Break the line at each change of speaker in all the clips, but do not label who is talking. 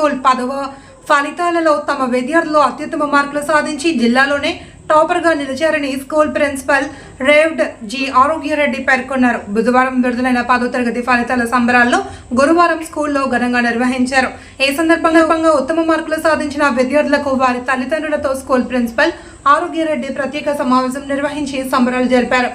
School పదవ ఫలితాలలో తమ విద్యార్థులు అత్యుత్తమ మార్కులు సాధించి జిల్లాలోనే టాపర్గా నిలిచారని school principal Revd G Arogya Reddy పేర్కొన్నారు. బుధవారం విడుదలైన పదో తరగతి ఫలితాల సంబరాల్లో గురువారం స్కూల్లో ఘనంగా నిర్వహించారు. ఈ సందర్భంగా ఉత్తమ మార్కులు సాధించిన విద్యార్థులకు వారి తల్లిదండ్రులతో స్కూల్ ప్రిన్సిపల్ ఆరోగ్యరెడ్డి ప్రత్యేక సమావేశం నిర్వహించి సంబరాలు జరిపారు.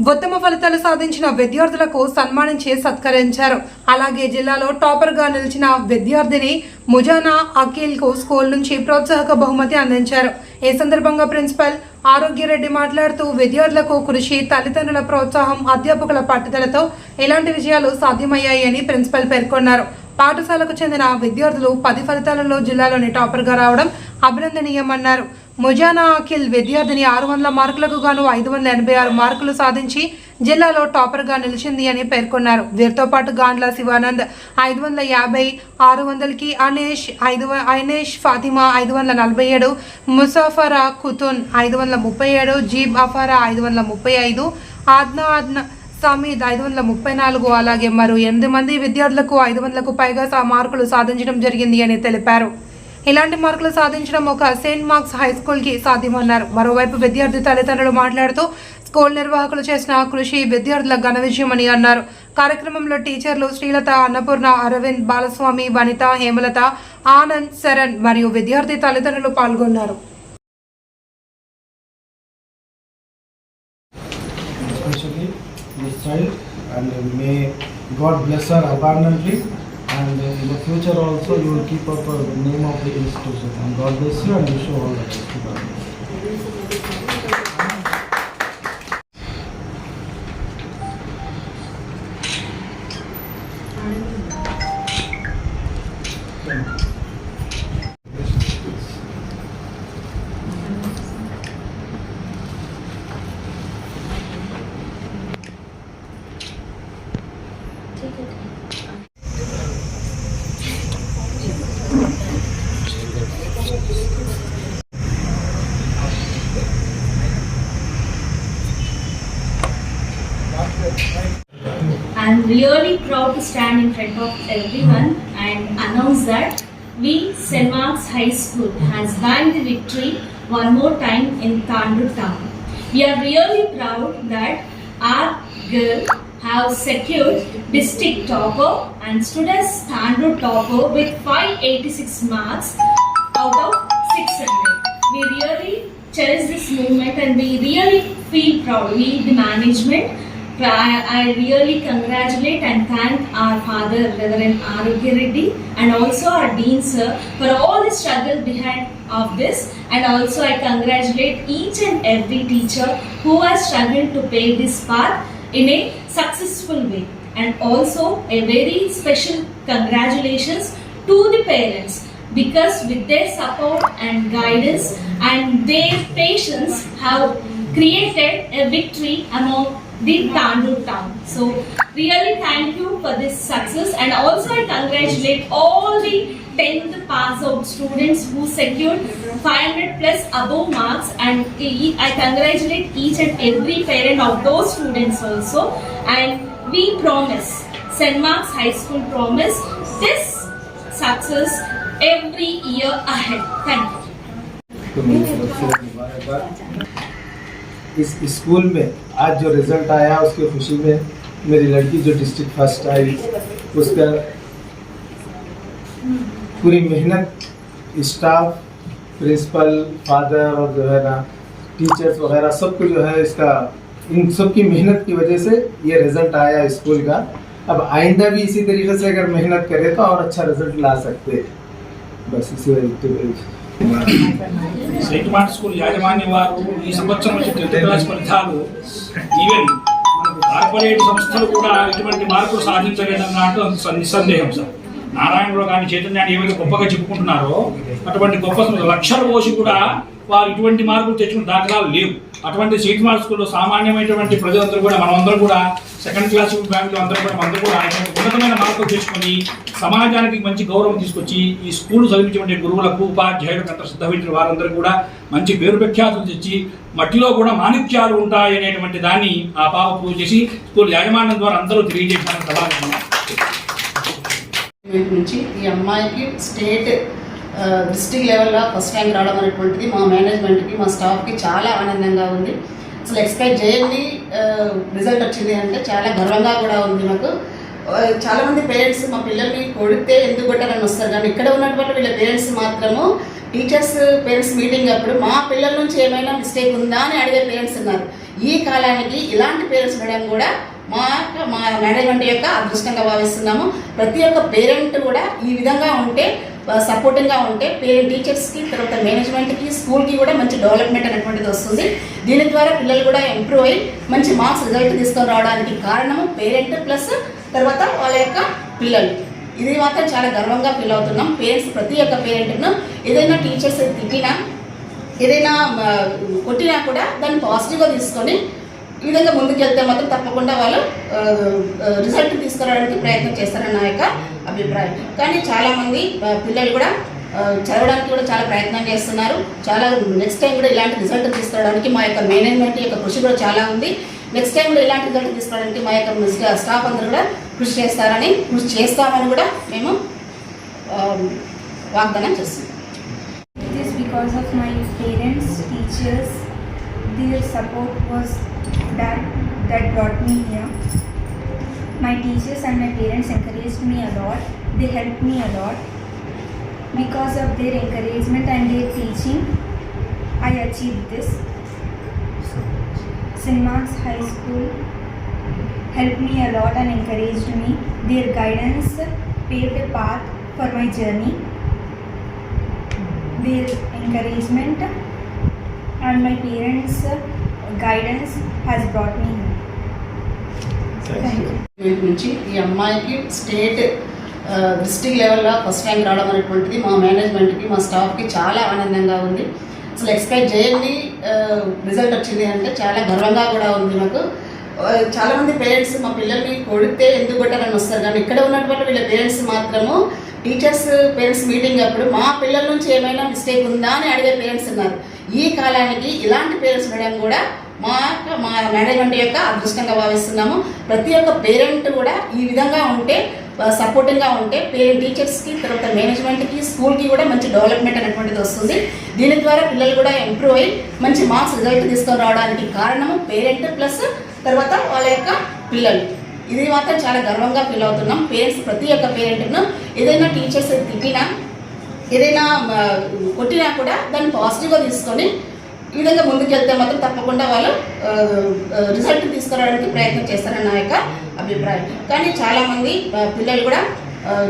ఉత్తమ ఫలితాలు సాధించిన విద్యార్థులకు సన్మానించి సత్కరించారు. అలాగే జిల్లాలో టాపర్గా నిలిచిన విద్యార్థిని ముజానా అఖిల్కు స్కూల్ నుంచి ప్రోత్సాహక బహుమతి అందించారు. ఈ సందర్భంగా ప్రిన్సిపల్ ఆరోగ్యరెడ్డి మాట్లాడుతూ విద్యార్థులకు కృషి తల్లిదండ్రుల ప్రోత్సాహం అధ్యాపకుల పట్టుదలతో ఇలాంటి విజయాలు సాధ్యమయ్యాయని ప్రిన్సిపల్ పేర్కొన్నారు. పాఠశాలకు చెందిన విద్యార్థులు పది ఫలితాలలో జిల్లాలోని టాపర్గా రావడం అభినందనీయమన్నారు. ముజానా అఖిల్ విద్యార్థిని ఆరు వందల మార్కులకు గాను ఐదు వందల ఎనభై ఆరు మార్కులు సాధించి జిల్లాలో టాపర్గా నిలిచింది అని పేర్కొన్నారు. వీరితో పాటు గాండ్ల శివానంద్ ఐదు వందల యాభై ఆరు వందలకి అనేష్ ఐదు వ- ఐనేష్ ఫాతిమా ఐదు వందల నలభై ఏడు ముసాఫరా కుతున్ ఐదు వందల ముప్పై ఏడు జీబ్ అఫారా ఐదు వందల ముప్పై ఐదు ఆద్నా ఆద్నా సమీద్ ఐదు వందల ముప్పై నాలుగు అలాగే మరో ఎనిమిది మంది విద్యార్థులకు ఐదు వందలకు పైగా మార్కులు సాధించడం జరిగింది అని తెలిపారు. ఇలాంటి మార్కులు సాధించడం ఒక సెయింట్ మార్క్స్ హై స్కూల్కి సాధ్యమన్నారు. మరోవైపు విద్యార్థి తల్లిదండ్రులు మాట్లాడుతూ స్కూల్ నిర్వాహకులు చేసిన కృషి విద్యార్థుల ఘన విజయమని అన్నారు. కార్యక్రమంలో టీచర్లు శ్రీలత అన్నపూర్ణ అరవింద్ బాలస్వామి వనిత హేమలత ఆనంద్ శరణ్ మరియు విద్యార్థి తల్లిదండ్రులు పాల్గొన్నారు.
And may God bless her abundantly. In the future also you will keep up uh, the name of the institution and God bless you and wish you all the best.
Really proud to stand in front of everyone and announce that we, St. Mark's High School, has bagged the victory one more time in Tandur town. We are really proud that our girl have secured district topper and stood as Tandur topper with 586 marks out of 600. We really cherish this movement and we really feel proud. We, the management, I, I really congratulate and thank our father, Reverend Arogya Reddy, and also our dean sir for all the struggle behind of this. And also I congratulate each and every teacher who has struggled to pave this path in a successful way. And also a very special congratulations to the parents because with their support and guidance and their patience have created a victory among the Tandur town. So really thank you for this success and also I congratulate all the 10th pass out students who secured 500 plus above marks and e- I congratulate each and every parent of those students also and we promise St. Mark's High School promise this success every year ahead. Thank you.
तो मेरी तरफ से मुबारकबाद इस school में आज जो result आया उसकी खुशी में मेरी लड़की जो डिस्ट्रिक्ट फ़र्स्ट आई, उसका पूरी मेहनत स्टाफ प्रिंसिपल फादर और जो है ना टीचर्स वगैरह सबको जो है इसका, इन सब की मेहनत की वजह से ये रिज़ल्ट आया स्कूल का। अब आइंदा भी इसी तरीके से अगर मेहनत करे तो और अच्छा रिज़ल्ट ला सकते हैं। बस इसी वजह
సెయింట్ మార్ట్ స్కూల్ యాజమాన్యం వారు ఈ సంవత్సరం వచ్చే క్లాస్ ఫలితాలు ఈవెన్ మనకు కార్పొరేట్ సంస్థలు కూడా ఇటువంటి మార్కులు సాధించలేదన్నట్టు నిస్సందేహం సార్. నారాయణరావు కానీ చైతన్యాన్ని ఏమైతే గొప్పగా చెప్పుకుంటున్నారో అటువంటి గొప్ప లక్షలు పోసి కూడా వారు ఇటువంటి మార్కులు తెచ్చుకున్న దాఖలాలు లేవు. అటువంటి సీట్ మార్ట్ సామాన్యమైనటువంటి ప్రజలందరూ కూడా మనమందరం కూడా సెకండ్ క్లాస్ ఫ్యామిలీ అందరూ కూడా మనందరూ కూడా ఆయన ఉన్నతమైన మార్పులు తెచ్చుకొని సమాజానికి మంచి గౌరవం తీసుకొచ్చి ఈ స్కూల్ చదివించేటువంటి గురువులకు ఉపాధ్యాయులకు అంత సిద్ధమైన వారందరూ కూడా మంచి పేరు ప్రఖ్యాతులు తెచ్చి మట్టిలో కూడా మాణిక్యాలు ఉంటాయి అనేటువంటి దాన్ని ఆ పాప పూజ చేసి స్కూల్ యాజమాన్యం ద్వారా అందరూ తెలియజేశారని సభా
నుంచి ఈ అమ్మాయికి స్టేట్ డిస్ట్రిక్ట్ లెవెల్లో ఫస్ట్ ర్యాంక్ రావడం అనేటువంటిది మా మేనేజ్మెంట్కి మా స్టాఫ్కి చాలా ఆనందంగా ఉంది. అసలు ఎక్స్పెక్ట్ చేయండి రిజల్ట్ వచ్చింది అంటే చాలా గర్వంగా కూడా ఉంది మాకు. చాలామంది పేరెంట్స్ మా పిల్లల్ని కొడితే ఎందుకు కొట్టారని వస్తారు. కానీ ఇక్కడ ఉన్నటువంటి వీళ్ళ పేరెంట్స్ మాత్రము టీచర్స్ పేరెంట్స్ మీటింగ్ అప్పుడు మా పిల్లల నుంచి ఏమైనా మిస్టేక్ ఉందా అని అడిగే పేరెంట్స్ ఉన్నారు. ఈ కాలానికి ఇలాంటి పేరెంట్స్ ఉండడం కూడా మా మా మేనేజ్మెంట్ యొక్క అదృష్టంగా భావిస్తున్నాము. ప్రతి ఒక్క పేరెంట్ కూడా ఈ విధంగా ఉంటే సపోర్టింగ్గా ఉంటే పేరెంట్ టీచర్స్కి తర్వాత మేనేజ్మెంట్కి స్కూల్కి కూడా మంచి డెవలప్మెంట్ అనేటువంటిది వస్తుంది. దీని ద్వారా పిల్లలు కూడా ఇంప్రూవ్ అయ్యి మంచి మార్క్స్ రిజల్ట్ తీసుకొని రావడానికి కారణము పేరెంట్ ప్లస్ తర్వాత వాళ్ళ యొక్క పిల్లలు. ఇది మాత్రం చాలా గర్వంగా ఫీల్ అవుతున్నాం. పేరెంట్స్ ప్రతి ఒక్క పేరెంట్ను ఏదైనా టీచర్స్ తిట్టినా ఏదైనా కొట్టినా కూడా దాన్ని పాజిటివ్గా తీసుకొని ఈ విధంగా ముందుకెళ్తే మాత్రం తప్పకుండా వాళ్ళు రిజల్ట్ తీసుకురావడానికి ప్రయత్నం చేస్తారని నా యొక్క అభిప్రాయం. కానీ చాలామంది పిల్లలు కూడా చదవడానికి కూడా చాలా ప్రయత్నం చేస్తున్నారు. చాలా నెక్స్ట్ టైం కూడా ఇలాంటి రిజల్ట్ తీసుకురావడానికి మా యొక్క మేనేజ్మెంట్ యొక్క కృషి కూడా చాలా ఉంది. నెక్స్ట్ టైం కూడా ఇలాంటి రిజల్ట్ తీసుకురావడానికి మా యొక్క స్టాఫ్ అందరూ కూడా కృషి చేస్తారని కృషి చేస్తామని కూడా మేము వాగ్దానం చేస్తున్నాం.
Because of my parents teachers their support was that that brought me here. My teachers and my parents encouraged me a lot. They helped me a lot. Because of their encouragement and their teaching, I achieved this. St. Mark's High School helped me a lot and encouraged me. Their guidance paved a path for my journey their encouragement and my parents' guidance has brought me here. Thank you.
Government నుంచి ఈ అమ్మాయికి state district లెవెల్లో first rank రావడం అనేటువంటిది మా మేనేజ్మెంట్కి మా స్టాఫ్కి చాలా ఆనందంగా ఉంది. అసలు ఎక్స్పెక్ట్ చేయండి రిజల్ట్ వచ్చింది అంటే చాలా గర్వంగా కూడా ఉంది మాకు ఆ, చాలా మంది పేరెంట్స్ మా పిల్లల్ని కొడితే ఎందుకు కొట్టారని వస్తారు. కానీ ఇక్కడ ఉన్నటువంటి వీళ్ళ పేరెంట్స్ మాత్రము టీచర్స్ పేరెంట్స్ మీటింగ్ అప్పుడు మా పిల్లల నుంచి ఏమైనా మిస్టేక్ ఉందా అని అడిగే పేరెంట్స్ ఉన్నారు. ఈ కాలానికి ఇలాంటి పేరెంట్స్ ఉండడం కూడా మా యొక్క- మా మేనేజ్మెంట్ యొక్క అదృష్టంగా భావిస్తున్నాము. ప్రతి ఒక్క పేరెంట్ కూడా ఈ విధంగా ఉంటే సపోర్టింగ్గా ఉంటే పేరెంట్ టీచర్స్కి తర్వాత మేనేజ్మెంట్కి స్కూల్కి కూడా మంచి డెవలప్మెంట్ అనేటువంటిది వస్తుంది. దీని ద్వారా పిల్లలు కూడా ఇంప్రూవ్ అయ్యి మంచి మార్క్స్ రిజల్ట్ తీసుకొని రావడానికి కారణము పేరెంట్ ప్లస్ తర్వాత వాళ్ళ యొక్క పిల్లలు. ఇది మాత్రం చాలా గర్వంగా ఫీల్ అవుతున్నాం. పేరెంట్స్ ప్రతి ఒక్క పేరెంట్ను ఏదైనా టీచర్స్ తిట్టినా ఏదైనా కొట్టినా కూడా దాన్ని పాజిటివ్గా తీసుకొని ఈ విధంగా ముందుకెళ్తే మాత్రం తప్పకుండా వాళ్ళు రిజల్ట్ తీసుకురావడానికి ప్రయత్నం చేస్తారని నా యొక్క అభిప్రాయం. కానీ చాలామంది పిల్లలు కూడా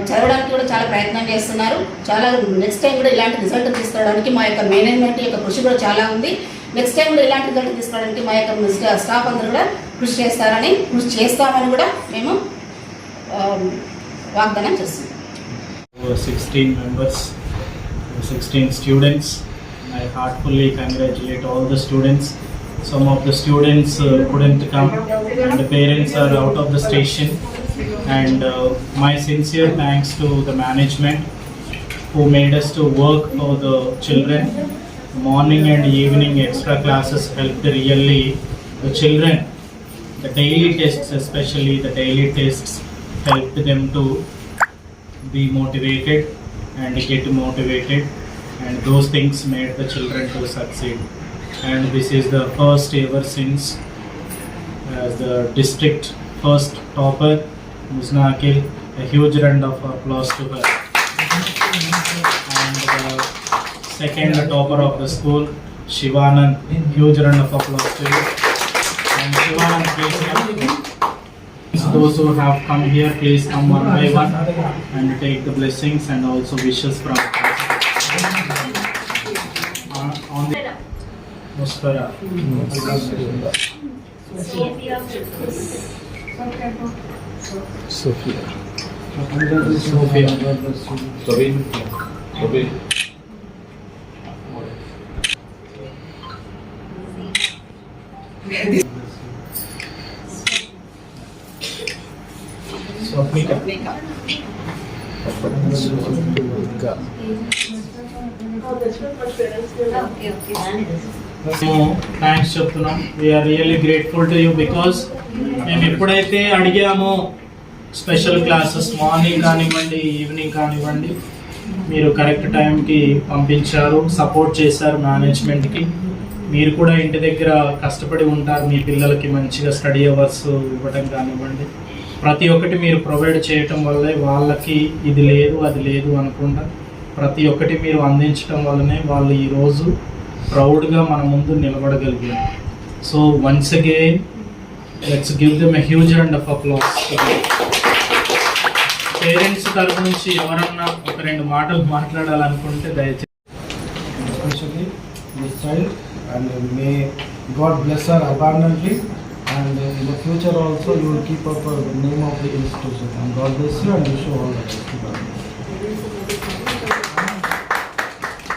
చదవడానికి కూడా చాలా ప్రయత్నం చేస్తున్నారు. చాలా నెక్స్ట్ టైం కూడా ఇలాంటి రిజల్ట్ తీసుకురావడానికి మా యొక్క మేనేజ్మెంట్ యొక్క కృషి కూడా చాలా ఉంది. నెక్స్ట్ టైం కూడా ఇలాంటి రిజల్ట్ తీసుకోవడానికి మా యొక్క స్టాఫ్ అందరూ కూడా కృషి చేస్తారని కృషి చేస్తామని కూడా మేము వాగ్దానం చేస్తున్నాం.
Sixteen members members, 16 students. I heartfully congratulate all the students. Some of the students uh, couldn't come and the parents are out of the station. And uh, my sincere thanks to the management who made us to work for the children. Morning and evening extra classes helped really the children. The daily tests, especially the daily tests, helped them to be motivated and get motivated. And those things made the children to succeed. And this is the first ever since as the district first topper Musna Akil a huge round of applause to her. And the second topper of the school Shivanand huge round of applause to you. And Shivanand. Those who have come here, please come one by one and take the blessings and also wishes from us. Uh, on the Muskara. Sophia. Swapnika. Thanks చెప్తున్నాం. We're really grateful to you because మేము ఎప్పుడైతే అడిగామో special classes morning కానివ్వండి evening కానివ్వండి మీరు correct టైంకి పంపించారు support చేశారు మేనేజ్మెంట్కి మీరు కూడా ఇంటి దగ్గర కష్టపడి ఉంటారు మీ పిల్లలకి మంచిగా స్టడీ అవర్స్ ఇవ్వడం కానివ్వండి. ప్రతి ఒక్కటి మీరు ప్రొవైడ్ చేయటం వల్లే వాళ్ళకి ఇది లేదు అది లేదు అనకుండా ప్రతి ఒక్కటి మీరు అందించడం వల్లనే వాళ్ళు ఈరోజు ప్రౌడ్గా మన ముందు నిలబడగలిగారు. So once again let's give them a huge and of applause parents తరపు నుంచి ఎవరన్నా ఒక రెండు మాటలు మాట్లాడాలనుకుంటే దయచేసి
miss child and may God bless are abundantly and in the future also you keep up name of the institution and God bless you and you